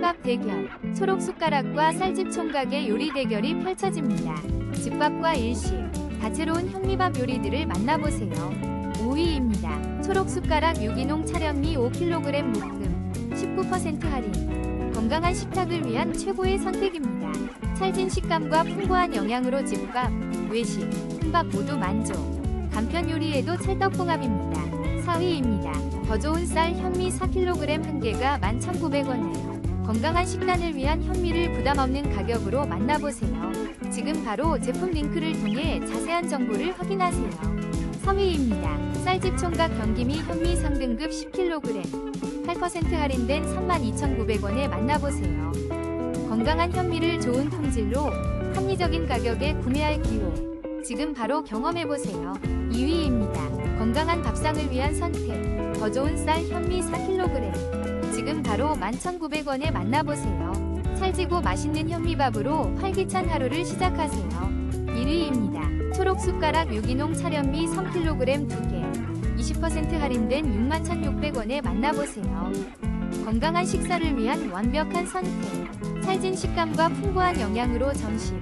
현미밥 대결, 초록 숟가락과 쌀집 총각의 요리 대결이 펼쳐집니다. 집밥과 일식, 다채로운 현미밥 요리들을 만나보세요. 5위입니다. 초록 숟가락 유기농 차련미 5kg 묶음, 19% 할인. 건강한 식탁을 위한 최고의 선택입니다. 찰진 식감과 풍부한 영양으로 집밥, 외식, 혼밥 모두 만족. 간편 요리에도 찰떡궁합입니다. 4위입니다. 더 좋은 쌀 현미 4kg 한 개가 11,900원에 건강한 식단을 위한 현미를 부담 없는 가격으로 만나보세요. 지금 바로 제품 링크를 통해 자세한 정보를 확인하세요. 3위입니다. 쌀집 총각 경기미 현미 상등급 10kg 8% 할인된 32,900원에 만나보세요. 건강한 현미를 좋은 품질로 합리적인 가격에 구매할 기회. 지금 바로 경험해보세요. 2위입니다. 건강한 밥상을 위한 선택. 더 좋은 쌀 현미 4kg. 지금 바로 11,900원에 만나보세요. 찰지고 맛있는 현미밥으로 활기찬 하루를 시작하세요. 1위입니다. 초록 숟가락 유기농 차련미 3kg 2개. 20% 할인된 61,600원에 만나보세요. 건강한 식사를 위한 완벽한 선택. 찰진 식감과 풍부한 영양으로 점심,